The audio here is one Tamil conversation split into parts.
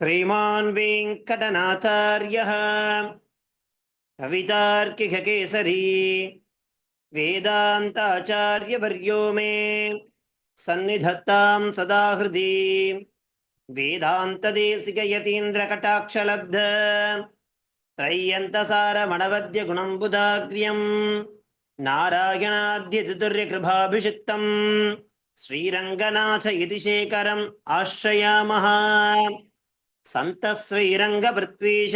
श्रीमान् वेङ्कटनाथार्यः कवितार्किककेसरी वेदान्ताचार्यवर्यो मे सन्निधत्तां सदा हृदि वेदान्तदेशिकयतीन्द्रकटाक्षलब्ध त्रय्यन्तसारमणवद्यगुणम्बुदाग्र्यम् नारायणाद्यचतुर्यकृभाभिषिक्तम् श्रीरङ्गनाथ इति शेखरम् आश्रयामः सन्तः श्रीरङ्गपृथ्वीश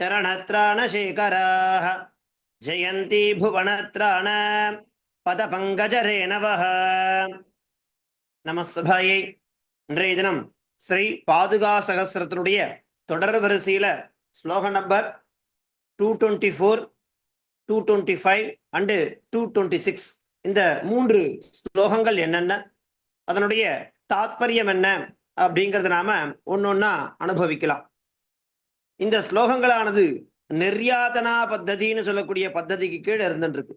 शरणत्राणशेखराः जयन्ती भुवनत्राण பதபங்கஜரேணவः நமஸ்தபாயை இன்றைய தினம் ஸ்ரீ பாதுகா சகசிரத்தினுடைய தொடர் வரிசையில shloka number two twenty four two twenty five and two twenty six இந்த மூன்று ஸ்லோகங்கள் என்னென்ன அதனுடைய தாத்பரியம் என்ன அப்படிங்கிறத நாம ஒன்னொன்னா அனுபவிக்கலாம். இந்த ஸ்லோகங்களானது நிர்யாதனா பத்ததின்னு சொல்லக்கூடிய பத்ததிக்கு கீழே இருந்துருக்கு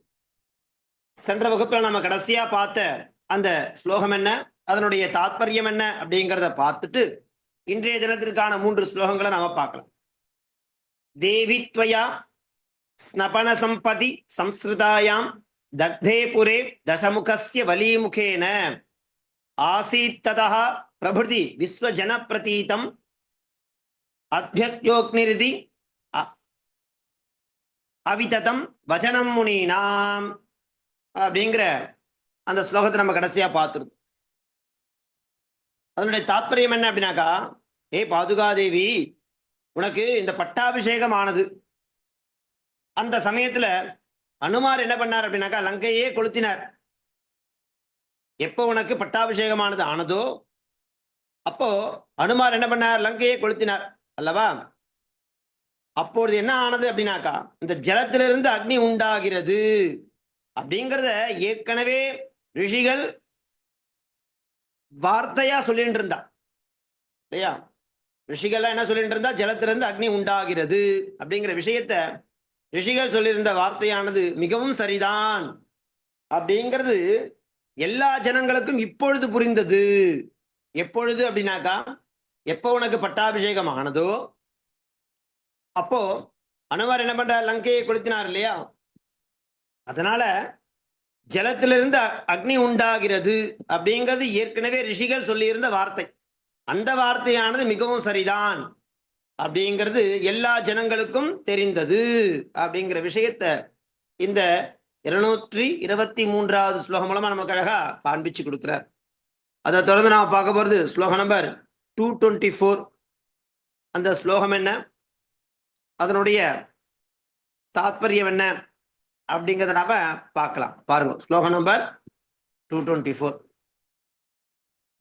சென்ற வகுப்புல நம்ம கடைசியா பார்த்த அந்த ஸ்லோகம் என்ன அதனுடைய தாத்பரியம் என்ன அப்படிங்கிறத பார்த்துட்டு இன்றைய தினத்திற்கான மூன்று ஸ்லோகங்களை நாம பார்க்கலாம். தேவித்வயா ஸ்னபன சம்பதி சம்ஸ்கிருதாயாம் தக்தே புரே வலிமுகேன. ஆசீத்ததா பிரபுதி விஸ்வஜன பிரதீதம் அத்தியோக்னிருதி அவிததம் வச்சனம் முனீனாம் அப்படிங்கிற அந்த ஸ்லோகத்தை நம்ம கடைசியா பார்த்துருந்தோம் அதனுடைய தாத்பரியம் என்ன அப்படின்னாக்கா ஏ பாதுகாதேவி உனக்கு இந்த பட்டாபிஷேகம் ஆனது அந்த சமயத்துல அனுமார் என்ன பண்ணார் அப்படின்னாக்கா லங்கையே கொளுத்தினார். எப்போ உனக்கு பட்டாபிஷேகமானது ஆனதோ அப்போ அனுமார் என்ன பண்ணார்? லங்கையை கொளுத்தினார் அல்லவா? அப்பொழுது என்ன ஆனது அப்படின்னாக்கா இந்த ஜலத்திலிருந்து அக்னி உண்டாகிறது அப்படிங்கிறத ஏற்கனவே ரிஷிகள் வார்த்தையா சொல்லிட்டு இருந்தா இல்லையா? ரிஷிகள்லாம் என்ன சொல்லிட்டு இருந்தா ஜலத்திலிருந்து அக்னி உண்டாகிறது அப்படிங்கிற விஷயத்த ரிஷிகள் சொல்லியிருந்த வார்த்தையானது மிகவும் சரிதான் அப்படிங்கிறது எல்லா ஜனங்களுக்கும் இப்பொழுது புரிந்தது. எப்பொழுது அப்படின்னாக்கா எப்போ உனக்கு பட்டாபிஷேகம் ஆனதோ அப்போ அனுமார் என்ன பண்ற லங்கையை கொளுத்தினார் இல்லையா? அதனால ஜலத்திலிருந்து அக்னி உண்டாகிறது அப்படிங்கிறது ஏற்கனவே ரிஷிகள் சொல்லியிருந்த வார்த்தை. அந்த வார்த்தையானது மிகவும் சரிதான் அப்படிங்கிறது எல்லா ஜனங்களுக்கும் தெரிந்தது அப்படிங்கிற விஷயத்த இந்த இருநூற்றி இருபத்தி மூன்றாவது ஸ்லோகம் மூலமா நமக்கு அழகா காண்பிச்சு கொடுக்கிறார். அதை தொடர்ந்து நாம் பார்க்க போறது ஸ்லோகம் நம்பர் டூ டுவெண்ட்டி ஃபோர் அந்த ஸ்லோகம் என்ன? அதனுடைய தாத்பரியம் என்ன? அப்படிங்கிறத நாம பார்க்கலாம். பாருங்க ஸ்லோகம் நம்பர் டூ டுவெண்ட்டி ஃபோர்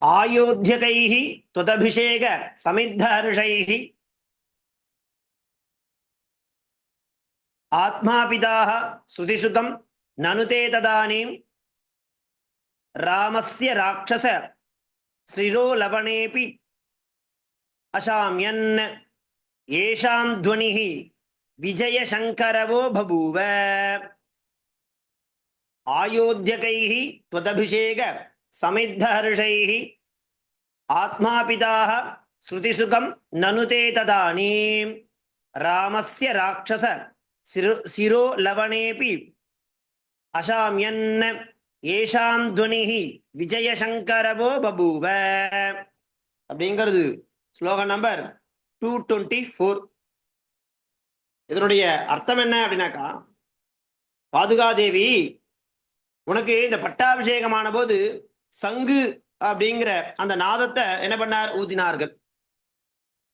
ஆயோத்தியகைஹி துதபிஷேக சமித்த ஹர்ஷைஹி ஆத்மாபிதாக சுதிசுதம் නනුතේ තදානීම් රාමස්්‍ය රාක්ෂස ශ්‍රිරෝ ලබනේපි අශාම්යන්න ඒෂාම් ධ්වනිහි විජය ශංකරවෝ භබූව ආයෝධ්‍යකෛහි ත්වතභිෂේක සමිද්ධහර්ෂෛහි ආත්මාපිතාහ ශෘතිසුකම් නනුතේ තදානීම් රාමස්්‍ය රාක්ෂස සිරෝ ලවනේපි அசாமியன் ஏஷாம் துவனிஹி விஜயசங்கரவோ பபூவ. அப்படிங்கிறது ஸ்லோகன் நம்பர் டூ டுவெண்ட்டி ஃபோர் இதனுடைய அர்த்தம் என்ன அப்படின்னாக்கா பாதுகாதேவி உனக்கு இந்த பட்டாபிஷேகமான போது சங்கு அப்படிங்கிற அந்த நாதத்தை என்ன பண்ணார்? ஊதினார்கள்.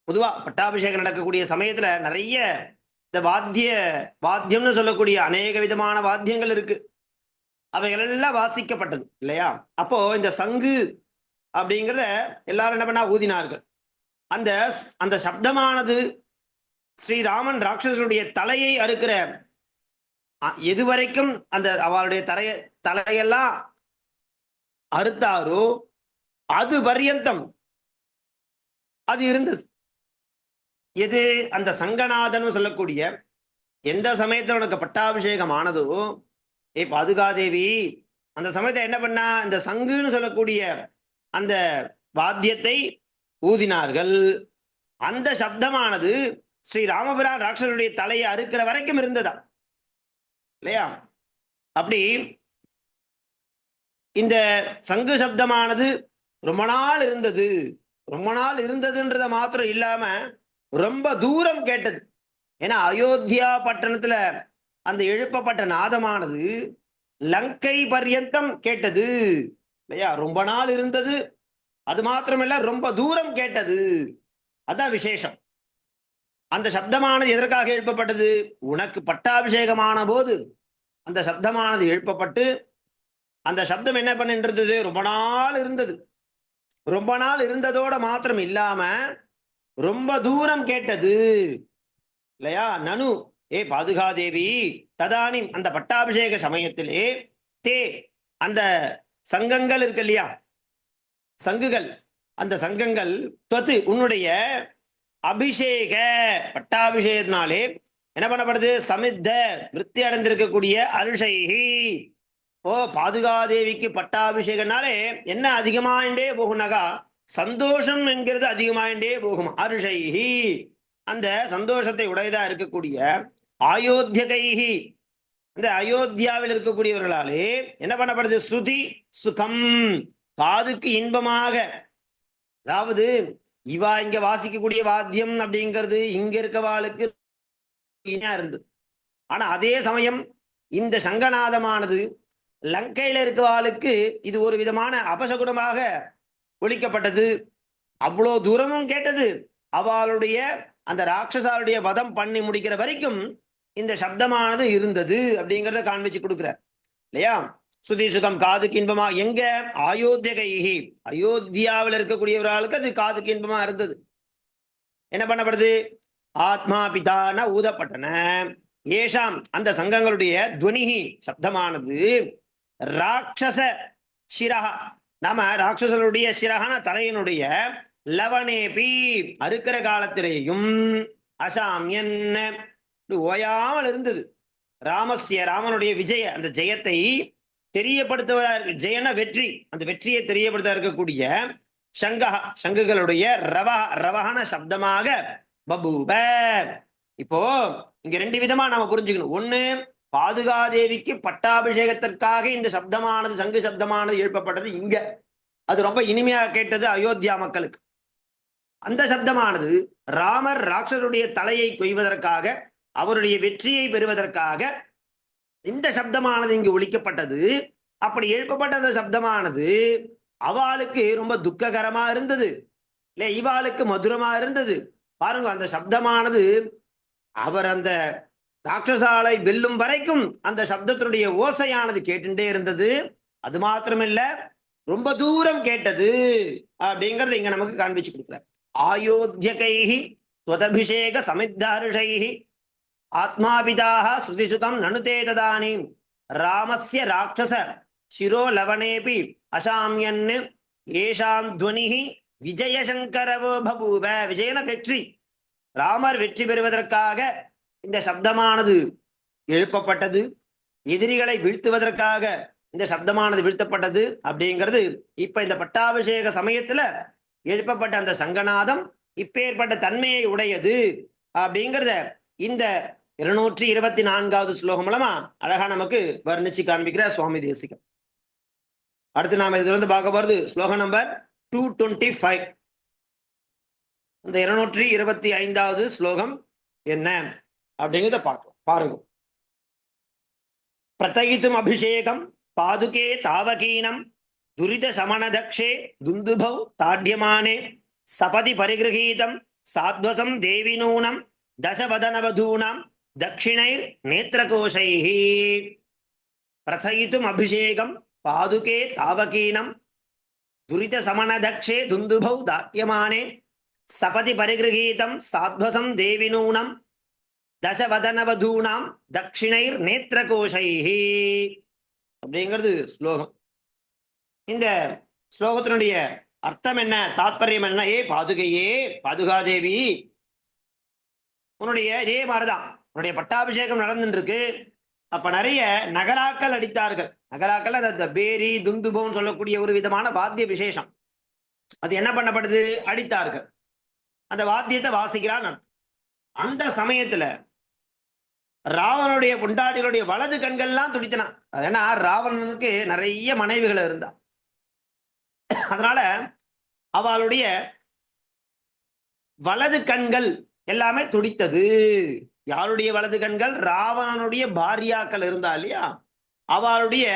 பொதுவாக பட்டாபிஷேகம் நடக்கக்கூடிய சமயத்துல நிறைய இந்த வாத்திய வாத்தியம்னு சொல்லக்கூடிய அநேக விதமான வாத்தியங்கள் இருக்கு. அவைகள் எல்லாம் வாசிக்கப்பட்டது இல்லையா? அப்போ இந்த சங்கு அப்படிங்கிறத எல்லாரும் என்ன பண்ணா? ஊதினார்கள். அந்த அந்த சப்தமானது ஸ்ரீராமன் ராட்சசனுடைய தலையை அறுக்கிற எதுவரைக்கும் அந்த அவளுடைய தலைய தலையெல்லாம் அறுத்தாரோ அது பரியந்தம் அது இருந்தது. எது? அந்த சங்கநாதன் சொல்லக்கூடிய எந்த சமயத்தில் உனக்கு பட்டாபிஷேகம் ஆனதோ ஏ பாதுகாதேவி அந்த சமயத்தை என்ன பண்ணா இந்த சங்குன்னு சொல்லக்கூடிய அந்த வாத்தியத்தை ஊதினார்கள். அந்த சப்தமானது ஸ்ரீ ராமபிரான் ராட்சருடைய தலையை அறுக்கிற வரைக்கும் இருந்ததா இல்லையா? அப்படி இந்த சங்கு சப்தமானது ரொம்ப நாள் இருந்தது. ரொம்ப நாள் இருந்ததுன்றத மாத்திரம் இல்லாம ரொம்ப தூரம் கேட்டது. ஏன்னா அயோத்தியா பட்டணத்துல அந்த எழுப்பப்பட்ட நாதமானது லங்கை பர்யந்தம் கேட்டது. இல்லையா? ரொம்ப நாள் இருந்தது. அது மாத்திரமில்ல ரொம்ப தூரம் கேட்டது. அதான் விசேஷம். அந்த சப்தமானது எதற்காக எழுப்பப்பட்டது? உனக்கு பட்டாபிஷேகமான போது அந்த சப்தமானது எழுப்பப்பட்டு அந்த சப்தம் என்ன பண்ணின்றது ரொம்ப நாள் இருந்தது. ரொம்ப நாள் இருந்ததோட மாத்திரம் இல்லாம ரொம்ப தூரம் கேட்டது. இல்லையா? நனு ஏ பாதுகாதேவி ததானி அந்த பட்டாபிஷேக சமயத்திலே தே அந்த சங்கங்கள் இருக்கு இல்லையா சங்குகள். அந்த சங்கங்கள் தொத்து உன்னுடைய அபிஷேக பட்டாபிஷேகத்தினாலே என்ன பண்ணப்படுது? சமித்த விருத்தி அடைந்திருக்கக்கூடிய அருஷைகி ஓ பாதுகாதேவிக்கு பட்டாபிஷேகனாலே என்ன அதிகமாயிண்டே போகும்னாக்கா சந்தோஷம் என்கிறது அதிகமாயிண்டே போகும். அருஷைகி அந்த சந்தோஷத்தை உடையதா இருக்கக்கூடிய ஆயோத்தியகைஹி இந்த அயோத்தியாவில் இருக்கக்கூடியவர்களாலே என்ன பண்ணப்படுது? ஸ்ருதி சுகம். காதுக்கு இன்பமாக. அதாவது இவா இங்க வாசிக்கக்கூடிய வாத்தியம் அப்படிங்கிறது இங்க இருக்கவாளுக்கு இனியா இருந்தது ஆனா அதே சமயம் இந்த சங்கநாதமானது லங்கையில இருக்கவாளுக்கு இது ஒரு விதமான அபசகுணமாக ஒழிக்கப்பட்டது. அவ்வளோ தூரமும் கேட்டது. அவளுடைய அந்த ராட்சசாருடைய வதம் பண்ணி முடிக்கிற வரைக்கும் இந்த சப்தமானது இருந்தது அப்படிங்கிறத காண்பிச்சு கொடுக்குற இல்லையா? சுதி சுகம் காதுக்கு இன்பமா எங்க? அயோத்தியகைஹி அயோத்தியாவில் இருக்கக்கூடியவர்களுக்கு அது காதுக்கு இன்பமா இருந்தது. என்ன பண்ணப்படுது? ஆத்மா பிதான ஊதப்பட்டன. ஏஷாம் அந்த சங்கங்களுடைய துவனிகி சப்தமானது. ராட்சச சிரஹா. நாம ராட்சசனுடைய சிரகன தலையினுடைய லவனேபி அறுக்கிற காலத்திலேயும் அசாமியன் என்ன? ஓயாமல் இருந்தது. ராமஸ்ய ராமனுடைய விஜய அந்த ஜெயத்தை தெரியப்படுத்துவதாக ஜெயன வெற்றி அந்த வெற்றியை தெரியப்படுத்த இருக்கக்கூடிய சங்கஹ சங்குகளுடைய ரவ ரவஹன சப்தமாக பபூப இப்போ இங்க ரெண்டு விதமா நாம புரிஞ்சுக்கணும். ஒண்ணு பாதுகாதேவிக்கு பட்டாபிஷேகத்திற்காக இந்த சப்தமானது சங்கு சப்தமானது எழுப்பப்பட்டது இங்க. அது ரொம்ப இனிமையா கேட்டது அயோத்தியா மக்களுக்கு. அந்த சப்தமானது ராமர் ராட்சருடைய தலையை கொய்வதற்காக அவருடைய வெற்றியை பெறுவதற்காக இந்த சப்தமானது இங்கு ஒழிக்கப்பட்டது. அப்படி எழுப்பப்பட்ட அந்த சப்தமானது அவளுக்கு ரொம்ப துக்ககரமா இருந்தது. இல்லை இவாளுக்கு மதுரமா இருந்தது. பாருங்க அந்த சப்தமானது அவர் அந்த ராட்சசாலை வெல்லும் வரைக்கும் அந்த சப்தத்தினுடைய ஓசையானது கேட்டுட்டே இருந்தது. அது மாத்திரமில்ல ரொம்ப தூரம் கேட்டது அப்படிங்கறது இங்க நமக்கு காண்பிச்சு கொடுக்குறேன் ஆயோத்தியகை ஸ்வதபிஷேக சமித்தாருஷைஹி ஆத்மாபிதாக ஸ்ருதிசுகம் நனுதே ததானீம். ராமஸ்ய ராட்சச சிரோலவனேபி அசாமியன் ஏஷாம் துவனிஹி விஜயசங்கரவோ பபூவ. விஜயன வெற்றி. ராமர் வெற்றி பெறுவதற்காக இந்த சப்தமானது எழுப்பப்பட்டது. எதிரிகளை வீழ்த்துவதற்காக இந்த சப்தமானது வீழ்த்தப்பட்டது அப்படிங்கிறது இப்ப இந்த பட்டாபிஷேக சமயத்துல எழுப்பப்பட்ட அந்த சங்கநாதம் இப்பேற்பட்ட தன்மையை உடையது அப்படிங்கிறத இந்த இருநூற்றி இருபத்தி நான்காவது ஸ்லோகம் மூலமா அழகா நமக்கு வர்ணிச்சு காண்பிக்கிறார் சுவாமி தேசிகம். அடுத்து நாம் இதுல இருந்து பார்க்க போறது ஸ்லோகம் நம்பர் டூ டுவெண்ட்டி ஃபைவ் இந்த இருநூற்றி இருபத்தி ஐந்தாவது ஸ்லோகம் என்ன அப்படிங்கிறத பார்க்கலாம். பாருங்க. பிரதயித்தும் அபிஷேகம் பாதுகே தாவகீனம் துரித சமணதக்ஷே துந்துபௌ தாட்யமானே சபதி பரிகிரகீதம் சாத்வசம் தேவி நூனம் தசவதனவதூனாம் தட்சிணைர் நேத்திரகோஷைஹி. பிரதயித்தும் அபிஷேகம் பாதுகே தாவகீனம். துரித சமணதக்ஷே துந்துபௌ தாட்யமானே சபதி பரிகிரகீதம் சாத்வசம் தேவி நூனம் தசவதனவதூனாம் தட்சிணைர் நேத்திரகோஷைஹி. அப்படிங்கிறது ஸ்லோகம். இந்த ஸ்லோகத்தினுடைய அர்த்தம் என்ன? தாத்பரியம் என்ன ஏ பாதுகையே பாதுகாதேவி. உன்னுடைய இதே மாதிரிதான். உன்னுடைய பட்டாபிஷேகம் நடந்துட்டு இருக்கு அப்ப நிறைய நகராக்கள் அடித்தார்கள். நகராக்கள் அந்த பேரி துந்துபோன்னு சொல்லக்கூடிய ஒரு விதமான வாத்திய விசேஷம். அது என்ன பண்ணப்படுது? அடித்தார்கள். அந்த வாத்தியத்தை வாசிக்கிறான் அந்த சமயத்துல ராவனுடைய பொண்டாட்டிகளுடைய வலது கண்கள்லாம் துடித்தனா. ஏன்னா ராவணனுக்கு நிறைய மனைவிகள் இருந்தான் அதனால அவளுடைய வலது கண்கள் எல்லாமே துடித்தது. யாருடைய வலது கண்கள்? ராவணனுடைய பாரியாக்கள் இருந்தா இல்லையா? அவளுடைய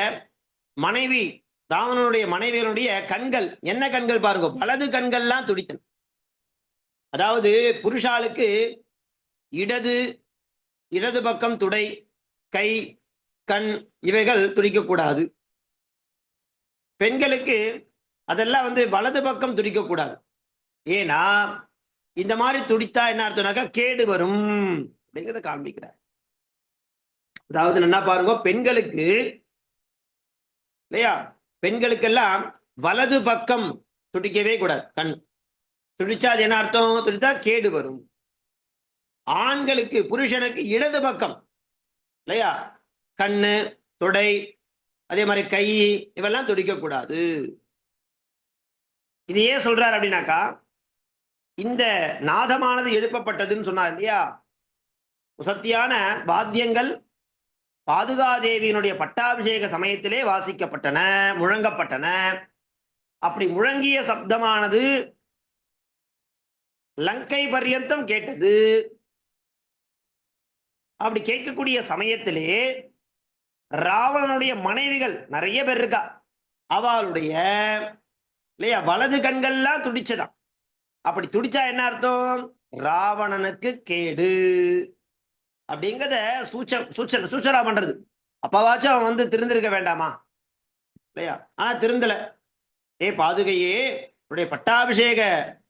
மனைவி ராவணனுடைய மனைவியனுடைய கண்கள். என்ன கண்கள் பாருங்க? வலது கண்கள்லாம் துடித்தன. அதாவது புருஷாளுக்கு இடது இடது பக்கம் துடை கை கண் இவைகள் துடிக்கக்கூடாது. பெண்களுக்கு அதெல்லாம் வந்து வலது பக்கம் துடிக்கக்கூடாது. ஏன்னா இந்த மாதிரி துடித்தா என்ன அர்த்தம்னாக்கா கேடு வரும் அப்படிங்கிறத காண்பிக்கிறார். அதாவது என்ன பாருங்க பெண்களுக்கு இல்லையா? பெண்களுக்கெல்லாம் வலது பக்கம் துடிக்கவே கூடாது கண். துடிச்சா அது என்ன அர்த்தம்? துடித்தா கேடு வரும். ஆண்களுக்கு புருஷனுக்கு இடது பக்கம் இல்லையா? கண்ணு தொடை அதே மாதிரி கை இவெல்லாம் துடிக்கக்கூடாது. இது ஏன் சொல்றாரு அப்படின்னாக்கா இந்த நாதமானது எழுப்பப்பட்டதுன்னு சொன்னார் இல்லையா? உசத்தியான வாத்தியங்கள் பாதுகாதேவியினுடைய பட்டாபிஷேக சமயத்திலே வாசிக்கப்பட்டன முழங்கப்பட்டன. அப்படி முழங்கிய சப்தமானது லங்கை பர்யந்தம் கேட்டது. அப்படி கேட்கக்கூடிய சமயத்திலே ராவணனுடைய மனைவிகள் நிறைய பேர் இருக்கா? அவளுடைய இல்லையா? வலது கண்கள்லாம் துடிச்சதான். அப்படி துடிச்சா என்ன அர்த்தம்? ராவணனுக்கு கேடு. அப்படிங்கிறத சூச்சம் சூச்ச சூச்சனா பண்றது. அப்பவாச்சும் அவன் வந்து திருந்திருக்க வேண்டாமா? இல்லையா? ஆனா திருந்தல. ஏ பாதுகையே உடைய பட்டாபிஷேக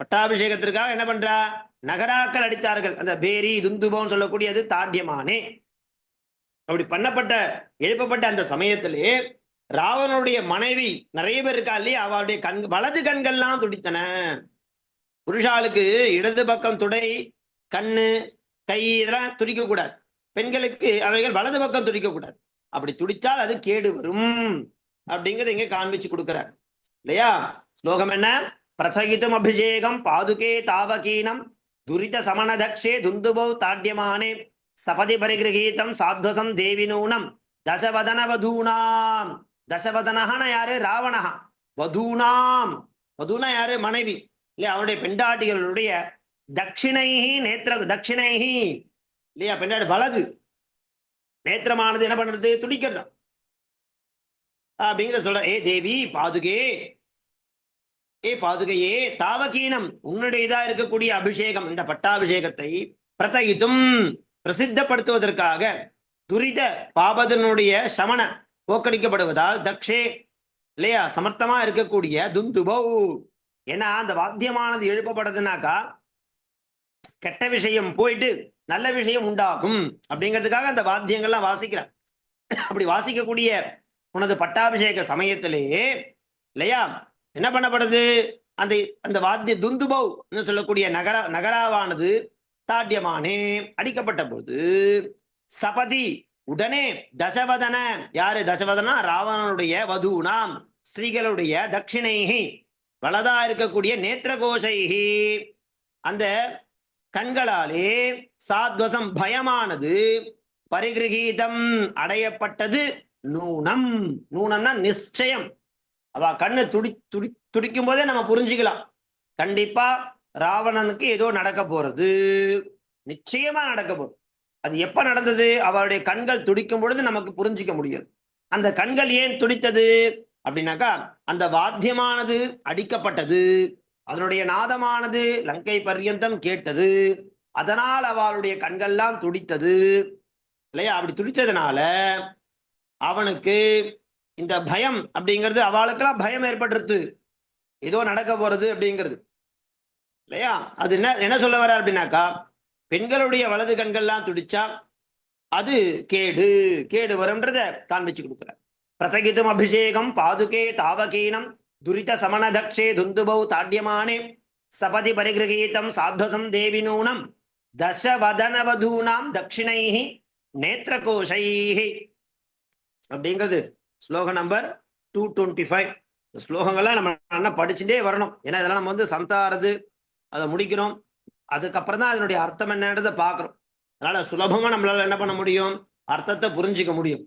பட்டாபிஷேகத்திற்காக என்ன பண்றா? நகராக்கள் அடித்தார்கள். அந்த பேரி துந்துபம் சொல்லக்கூடியது தாண்டியமானே. அப்படி பண்ணப்பட்ட எழுப்பப்பட்ட அந்த சமயத்திலே ராவனுடைய மனைவி நிறைய பேர் இருக்கா இல்லையா? அவளுடைய கண் வலது கண்கள்லாம் துடித்தன. புருஷாளுக்கு இடது பக்கம் துடை கண்ணு கை இதெல்லாம் துடிக்க கூடாது. பெண்களுக்கு அவைகள் வலது பக்கம் துடிக்க கூடாது. அப்படி துடித்தால் அது கேடு வரும் அப்படிங்கறத இங்க காண்பிச்சு கொடுக்கிறார். இல்லையா? ஸ்லோகம் என்ன? பிரசகிதம் அபிஷேகம் பாதுகே தாவகீனம் துரித சமணதக்ஷே துந்துபௌ தாட்யமானே சபதி பரிகிரகீதம் சாத்வசம் தேவி நூனம் தசவதனவதூனாம் தசவதனஹன யாரு? ராவணகா வதூனாம். வதூனா யாரு? மனைவி. இல்லையா? அவருடைய பெண்டாட்டிகளுடைய தட்சிணைஹி நேத்திர தட்சிணைஹி. இல்லையா? பெண்டாட்டி வலது. நேத்திரமானது என்ன பண்றது? துடிக்கிறது. அப்படிங்கிற சொல்ற ஏ தேவி பாதுகே. ஏ பாதுகையே தாவகீனம். உன்னுடையதா இருக்கக்கூடிய அபிஷேகம். இந்த பட்டாபிஷேகத்தை பிரதயித்தும் பிரசித்தப்படுத்துவதற்காக துரித பாபதனுடைய சமண போக்கடிக்கப்படுவதால் தக்ஷே இல்லையா சமர்த்தமா இருக்கக்கூடிய துந்துபௌ. ஏன்னா அந்த வாத்தியமானது எழுப்பப்படுதுனாக்கா கெட்ட விஷயம் போயிட்டு நல்ல விஷயம் உண்டாகும் அப்படிங்கிறதுக்காக அந்த வாத்தியங்கள்லாம் வாசிக்கிறேன் அப்படி வாசிக்கக்கூடிய உனது பட்டாபிஷேக சமயத்திலே இல்லையா என்ன பண்ணப்படுது? அந்த அந்த வாத்திய துந்துபௌ சொல்லக்கூடிய நகர நகராவானது தாட்டியமானே அடிக்கப்பட்ட பொழுது சபதி உடனே தசவதன. யாரு தசவதனா? ராவணனுடைய வதூனாம். ஸ்திரீகளுடைய தட்சிணைகி வலதா இருக்கக்கூடிய நேத்திரகோஷைஹி. அந்த கண்களாலே சாத்வசம் பயமானது. பரிகிரகீதம் அடையப்பட்டது நூனம். நூனம்னா நிச்சயம். அவ கண்ணு துடி துடி துடிக்கும் போதே நம்ம புரிஞ்சுக்கலாம். கண்டிப்பா ராவணனுக்கு ஏதோ நடக்க போறது. நிச்சயமா நடக்க போகுது அது எப்ப நடந்தது? அவருடைய கண்கள் துடிக்கும் பொழுது நமக்கு புரிஞ்சிக்க முடியும். அந்த கண்கள் ஏன் துடித்தது? அப்படின்னாக்கா அந்த வாத்தியமானது அடிக்கப்பட்டது. அதனுடைய நாதமானது லங்கை பர்யந்தம் கேட்டது. அதனால் அவளுடைய கண்கள்லாம் துடித்தது. இல்லையா? அப்படி துடித்ததுனால அவனுக்கு இந்த பயம் அப்படிங்கிறது அவளுக்கெல்லாம் பயம் ஏற்பட்டுருது ஏதோ நடக்க போறது அப்படிங்கிறது. இல்லையா? அது என்ன என்ன சொல்ல வர அப்படின்னாக்கா பெண்களுடைய வலது கண்கள்லாம் துடிச்சா அது கேடு கேடு வரும்ன்றத காண்பிச்சு கொடுக்குறார். பிரதகிதம் அபிஷேகம் பாதுகே தாவகீனம் துரித சமணதக்ஷே துந்துபௌ தாட்யமானே சபதி பரிகிரகீதம் சாத்வசம் தேவினூனம் தசவதனவதூனாம் தட்சிணைஹி நேத்திரகோஷைஹி. அப்படிங்கிறது ஸ்லோகம் நம்பர் டூ டுவெண்ட்டி ஃபைவ் ஸ்லோகங்கள்லாம் நம்ம நல்லா படிச்சுட்டே வரணும். ஏன்னா இதெல்லாம் நம்ம வந்து சந்தாரது அதை முடிக்கிறோம். அதுக்கப்புறம் தான் அதனுடைய அர்த்தம் என்னன்றதை பார்க்குறோம். அதனால சுலபமாக நம்மளால என்ன பண்ண முடியும்? அர்த்தத்தை புரிஞ்சிக்க முடியும்.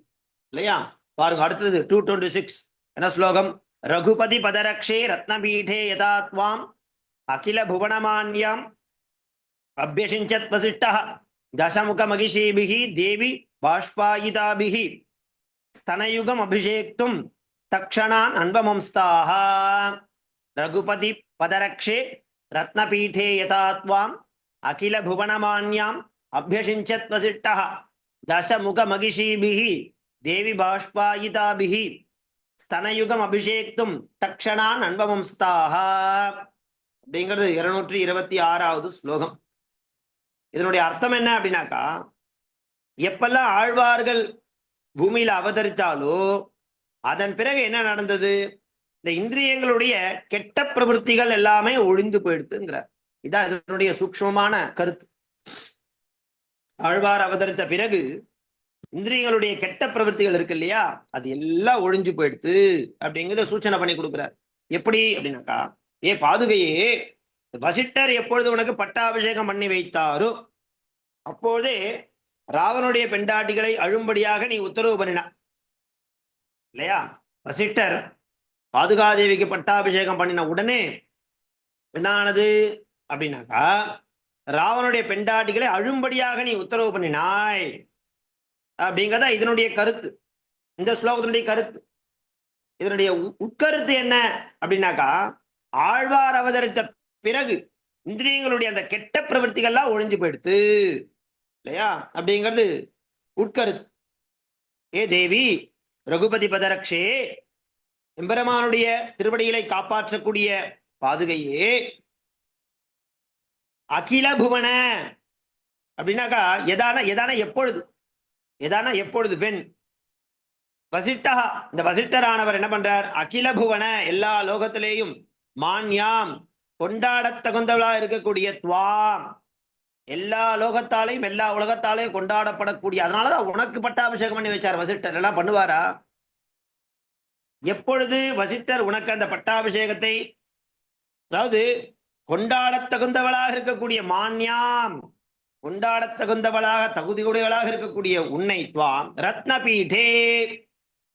இல்லையா? பாருங்க அடுத்தது டூ டுவெண்ட்டி சிக்ஸ் என்ன ஸ்லோகம்? ரகுபதி பதரக்ஷே ரத்னபீடே யதாத்வாம் அகில புவனமான்யாம் அபியசிஞ்சத் வசிஷ்ட தசமுகமகிஷீபிகி தேவி பாஷ்பாயிதாபிகி ஸ்தனயுகம் அபிஷேக்தும் தக்ஷணான் அன்பமம்ஸ்தாக ரகுபதி பதரக்ஷே ரத்னபீடே யதாத்வாம் அகில புவனமான்யாம் அபியசிஞ்சத் வசிட்டா தசமுக மகிஷீபிஹி தேவி பாஷ்பாயிதாபிஹி ஸ்தனயுகம் அபிஷேக்தும் தக்ஷணான் அன்பவம்ஸ்தாக அப்படிங்கிறது இருநூற்றி இருபத்தி ஆறாவது ஸ்லோகம். இதனுடைய அர்த்தம் என்ன அப்படின்னாக்கா எப்பெல்லாம் ஆழ்வார்கள் பூமியில அவதரித்தாலோ அதன் பிறகு என்ன நடந்தது? இந்த இந்திரியங்களுடைய கெட்ட பிரவருத்திகள் எல்லாமே ஒழிந்து போயிடுத்துங்கிறார். இதான் இதனுடைய சூக்மமான கருத்து. ஆழ்வார் அவதரித்த பிறகு இந்திரியங்களுடைய கெட்ட பிரவருத்திகள் இருக்கு இல்லையா? அது எல்லாம் ஒழிஞ்சு போயிடுத்து அப்படிங்கிறத சூச்சனை பண்ணி கொடுக்குறார். எப்படி அப்படின்னாக்கா ஏ பாதுகையே வசிட்டர் எப்பொழுது உனக்கு பட்டாபிஷேகம் பண்ணி வைத்தாரோ அப்போதே ராவனுடைய பெண்டாட்டிகளை அழும்படியாக நீ உத்தரவு பண்ணினா இல்லையா? வசிட்டர் பாதுகாதேவிக்கு பட்டாபிஷேகம் பண்ணின உடனே என்னானது? அப்படின்னாக்கா ராவனுடைய பெண்டாட்டிகளை அழும்படியாக நீ உத்தரவு பண்ணினாய். அப்படிங்கிறத இதனுடைய கருத்து. இந்த ஸ்லோகத்தினுடைய கருத்து. இதனுடைய உட்கருத்து என்ன? அப்படின்னாக்கா ஆழ்வார் அவதரித்த பிறகு இந்திரியங்களுடைய அந்த கெட்ட பிரவர்த்திகள்லாம் ஒழிஞ்சு போயிடுத்து. இல்லையா? அப்படிங்கிறது உட்கருத்து. ஏ தேவி ரகுபதி பதரக்ஷே எம்பெருமானுடைய திருவடிகளை காப்பாற்றக்கூடிய பாதுகையே அகில புவன. அப்படின்னாக்கா எதான எதான எப்பொழுது? எதான எப்பொழுது? வெண். வசிட்டா இந்த வசிட்டரானவர் என்ன பண்றார்? அகில புவன எல்லா லோகத்திலேயும் மான்யாம் கொண்டாடத்தகுந்தவளா இருக்கக்கூடிய துவாம். எல்லா லோகத்தாலையும் எல்லா உலகத்தாலையும் கொண்டாடப்படக்கூடிய அதனாலதான் உனக்கு பட்டாபிஷேகம் பண்ணி வச்சார் வசிட்டர் எல்லாம் பண்ணுவாரா? எப்பொழுது வசிட்டர் உனக்கு அந்த பட்டாபிஷேகத்தை? அதாவது கொண்டாடத் தகுந்தவளாக இருக்கக்கூடிய மான்யாம் கொண்டாடத் தகுந்தவளாக தகுதியுடையவளாக இருக்கக்கூடிய உன்னை துவாம் ரத்னபீடே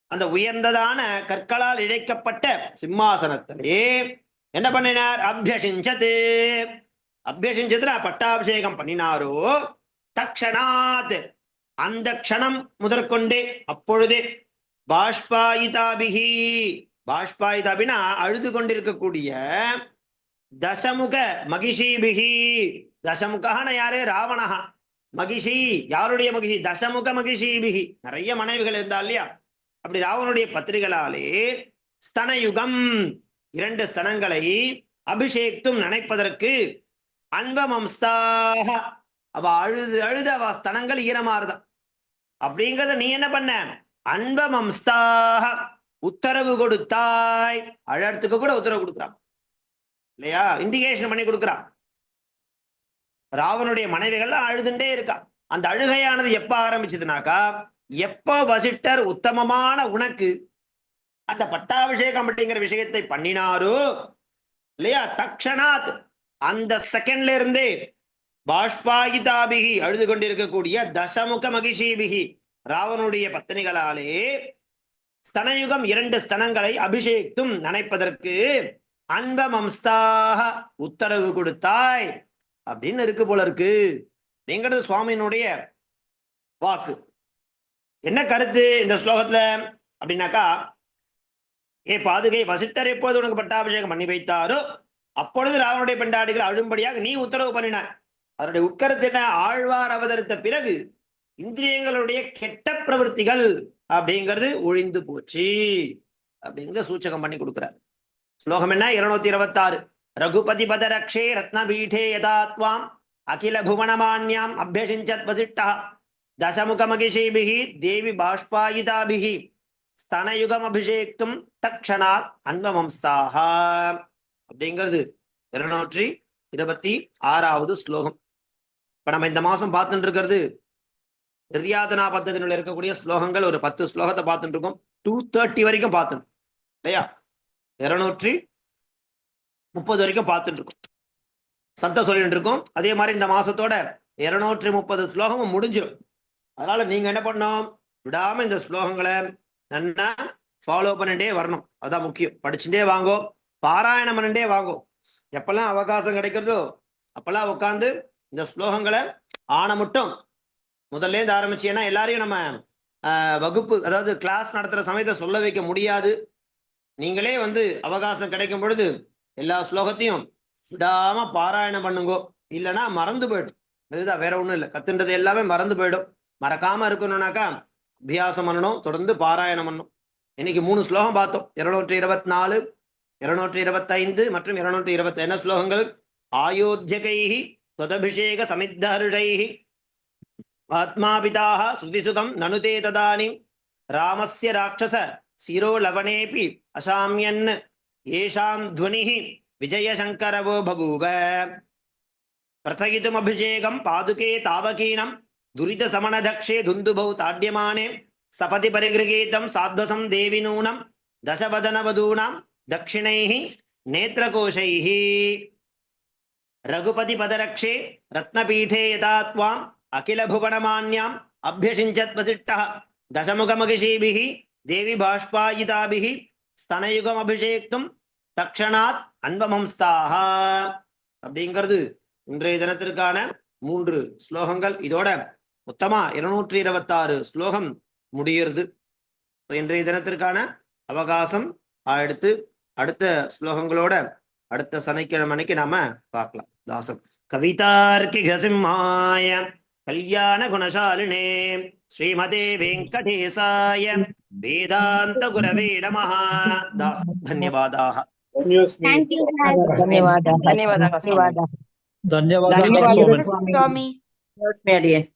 அந்த உயர்ந்ததான கற்களால் இழைக்கப்பட்ட சிம்மாசனத்திலே என்ன பண்ணினார்? அபியசிஞ்சது அபியசிஞ்சதுனா பட்டாபிஷேகம் பண்ணினாரோ? தக்ஷணாத். அந்த க்ஷணம் முதற்கொண்டே அப்பொழுதே பாஷ்பாயிதாபிகி பாஷ்பாயிதாபினா அழுது கொண்டிருக்கக்கூடிய தசமுக மகிஷிபிகி தசமுகான யாரு? ராவணஹா. மகிஷி யாருடைய மகிஷி? தசமுக மகிஷிபிகி நிறைய மனைவிகள் இருந்தா இல்லையா? அப்படி ராவனுடைய பத்திரிகளாலே ஸ்தனயுகம் இரண்டு ஸ்தனங்களை அபிஷேக்தும் நினைப்பதற்கு அன்பமம்ஸ்தாக அவ அழுது அழுது அவ ஸ்தனங்கள் ஈரமாறுதான். அப்படிங்கிறத நீ என்ன பண்ண? அன்பமம்ஸ்தாக உத்தரவு கொடுத்தாய். அழகத்துக்கு கூட உத்தரவு கொடுக்குறான். இல்லையா? இண்டிகேஷன் பண்ணி கொடுக்குறான். ராவனுடைய மனைவிகள்லாம் அழுதுண்டே இருக்கா அந்த அழுகையானது எப்ப ஆரம்பிச்சதுனாக்கா எப்போ வசிட்டர் உத்தமமான உனக்கு அந்த பட்டாபிஷேகம் அப்படிங்கிற விஷயத்தை பண்ணினாரோ இல்லையா? தக்ஷணாத் அந்த செகண்ட்ல இருந்தே பாஷ்பாகிதாபிகி அழுது கொண்டிருக்கக்கூடிய தசமுக மகிஷீபிகி ராவனுடைய பத்தினிகளாலே ஸ்தனயுகம் இரண்டு ஸ்தனங்களை அபிஷேகித்தும் நினைப்பதற்கு அன்ப மம்ஸ்தாக உத்தரவு கொடுத்தாய். அப்படின்னு இருக்கு போல இருக்கு. அப்படிங்கிறது சுவாமியினுடைய வாக்கு. என்ன கருத்து இந்த ஸ்லோகத்துல? அப்படின்னாக்கா ஏ பாதுகை வசித்தர் எப்போது உனக்கு பட்டாபிஷேகம் பண்ணி வைத்தாரோ அப்பொழுது ராவனுடைய பெண்டாடிகள் அழும்படியாக நீ உத்தரவு பண்ணின. அதனுடைய உட்கருத்து என்ன? ஆழ்வார் அவதரித்த பிறகு இந்திரியங்களுடைய கெட்ட பிரவருத்திகள் அப்படிங்கிறது ஒழிந்து போச்சு அப்படிங்கிறத சூச்சகம் பண்ணி கொடுக்குறார். ஸ்லோகம் என்ன? இருநூத்தி இருபத்தாறு. ரகுபதி பதரக்ஷே ரத்னபீடே யதாத்வாம் அகில புவனமான்யாம் அபியசிஞ்சத் வசிட்டா தசமுகமகிஷீபிகி தேவி பாஷ்பாயிதாபிகி ஸ்தனயுகம் அபிஷேக்தும் தக்ஷணாத் அன்வமம்ஸ்தாக அப்படிங்கிறது இருநூற்றி இருபத்தி ஆறாவது ஸ்லோகம். இப்ப நம்ம இந்த மாசம் பார்த்துட்டு இருக்கிறது நிர்யாதனா பத்தத்தினுள்ள இருக்கக்கூடிய ஸ்லோகங்கள் ஒரு பத்து ஸ்லோகத்தை பார்த்துட்டு இருக்கோம் டூ தேர்ட்டி வரைக்கும் பார்த்துட்டு இல்லையா? இருநூற்றி முப்பது வரைக்கும் பார்த்துட்டு இருக்கோம் சத்தம் சொல்லிட்டு இருக்கோம் அதே மாதிரி இந்த மாசத்தோட இருநூற்றி முப்பது ஸ்லோகமும் முடிஞ்சிடும் அதனால நீங்க என்ன பண்ணோம் விடாம இந்த ஸ்லோகங்களை நன்னா ஃபாலோ பண்ணிட்டே வரணும். அதான் முக்கியம். படிச்சுட்டே வாங்கோ. பாராயணம் பண்ணிட்டே வாங்கோ. எப்பெல்லாம் அவகாசம் கிடைக்கிறதோ அப்பெல்லாம் உட்காந்து இந்த ஸ்லோகங்களை ஆன மட்டும் முதல்லேருந்து ஆரம்பிச்சு ஏன்னா எல்லாரையும் நம்ம வகுப்பு அதாவது கிளாஸ் நடத்துகிற சமயத்தை சொல்ல வைக்க முடியாது. நீங்களே வந்து அவகாசம் கிடைக்கும் பொழுது எல்லா ஸ்லோகத்தையும் விடாமல் பாராயணம் பண்ணுங்கோ. இல்லைன்னா மறந்து போயிடும். இதுதான் வேற ஒன்றும் இல்லை. கத்துன்றது எல்லாமே மறந்து போயிடும். மறக்காமல் இருக்கணும்னாக்கா அபியாசம் பண்ணணும் தொடர்ந்து பாராயணம் பண்ணணும். இன்னைக்கு மூணு ஸ்லோகம் பார்த்தோம். இருநூற்றி இருபத்தி நாலு இருநூற்றி இருபத்தைந்து மற்றும் இருநூற்றி இருபத்தி என்ன ஸ்லோகங்கள்? ஆயோத்தியகைஹி தொதபிஷேக சமித்தருடைஹி ஆத்மாபிதாக சுதிசுதம் நனுதே ததானி. ராமஸ்ய ராட்சச சிரோலவனேபி அசாமியன். ஏஷாம் துவனி விஜயசங்கரவோ பபூவ பிரதகிதும் அபிஷேகம் பாதுகே தாவகீனம் துரித சமணதக்ஷே துந்துபௌ தாட்யமானே சபதி பரிகிருகீதம் சாத்வசம் தேவி நூனம் தசவதனவதூனாம் தட்சிணைஹி நேத்திரகோஷைஹி ரகுபதி பதரக்ஷே ரத்னபீഠே யதா அகில அகிலபுவனமான்யாம் அபியசிஞ்சத் வசிஷ்டா தசமுகமகிஷீபிகி தேவி பாஷ்பாயிதாபிகி ஸ்தனயுகம் அபிஷேக்தும் தக்ஷணாத் அன்பமம்ஸ்தாக அப்படிங்கிறது இன்றைய தினத்திற்கான மூன்று ஸ்லோகங்கள். இதோட மொத்தமா இருநூற்றி இருபத்தாறு ஸ்லோகம் முடிகிறது. இன்றைய தினத்திற்கான அவகாசம் எடுத்து அடுத்த ஸ்லோகங்களோட அடுத்த சனிக்கிழமைக்கு நாம பார்க்கலாம். தாசம். கவிதார்க்கிக சிம்மாய கல்யாண குணசாலினே. ஸ்ரீமதே வெங்கடேசாய. வேதாந்த குரவே நமः. தாசம் தன்யவாதாக. Thank you,